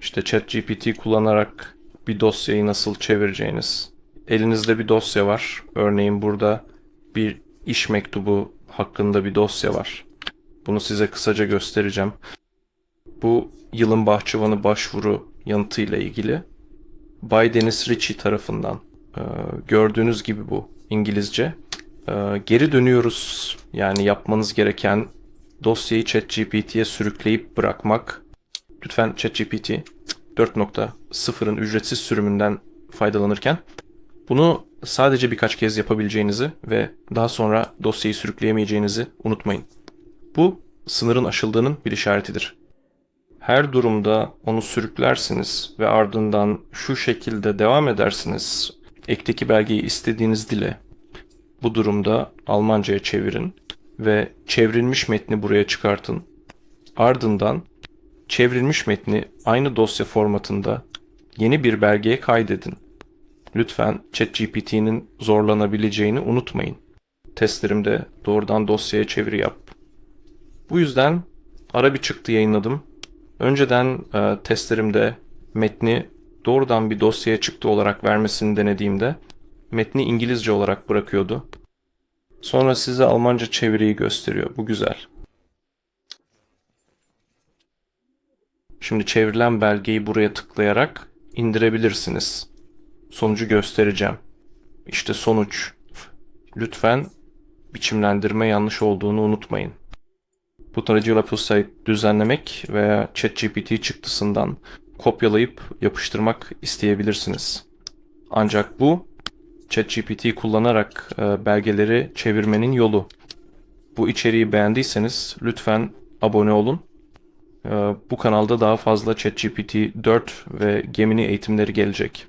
işte ChatGPT kullanarak bir dosyayı nasıl çevireceğiniz. Elinizde bir dosya var. Örneğin burada bir iş mektubu hakkında bir dosya var. Bunu size kısaca göstereceğim. Bu yılın bahçıvanı başvuru yanıtıyla ilgili Bay Dennis Ritchie tarafından e, gördüğünüz gibi bu İngilizce. E, geri dönüyoruz. Yani yapmanız gereken dosyayı ChatGPT'ye sürükleyip bırakmak. Lütfen ChatGPT 4.0'ın ücretsiz sürümünden faydalanırken bunu sadece birkaç kez yapabileceğinizi ve daha sonra dosyayı sürükleyemeyeceğinizi unutmayın. Bu sınırın aşıldığının bir işaretidir. Her durumda onu sürüklersiniz ve ardından şu şekilde devam edersiniz. Ekteki belgeyi istediğiniz dile bu durumda Almanca'ya çevirin ve çevrilmiş metni buraya çıkartın. Ardından çevrilmiş metni aynı dosya formatında yeni bir belgeye kaydedin. Lütfen ChatGPT'nin zorlanabileceğini unutmayın. Testlerimde doğrudan dosyaya çeviri yap. Bu yüzden ara bir çıktı yayınladım. Önceden e, testlerimde metni doğrudan bir dosyaya çıktı olarak vermesini denediğimde metni İngilizce olarak bırakıyordu. Sonra size Almanca çeviriyi gösteriyor. Bu güzel. Şimdi çevrilen belgeyi buraya tıklayarak indirebilirsiniz. Sonucu göstereceğim. İşte sonuç. Lütfen biçimlendirme yanlış olduğunu unutmayın. Bu tarayıcıyla Pulse'yi düzenlemek veya ChatGPT çıktısından kopyalayıp yapıştırmak isteyebilirsiniz. Ancak bu ChatGPT kullanarak e, belgeleri çevirmenin yolu. Bu içeriği beğendiyseniz lütfen abone olun. E, bu kanalda daha fazla ChatGPT 4 ve Gemini eğitimleri gelecek.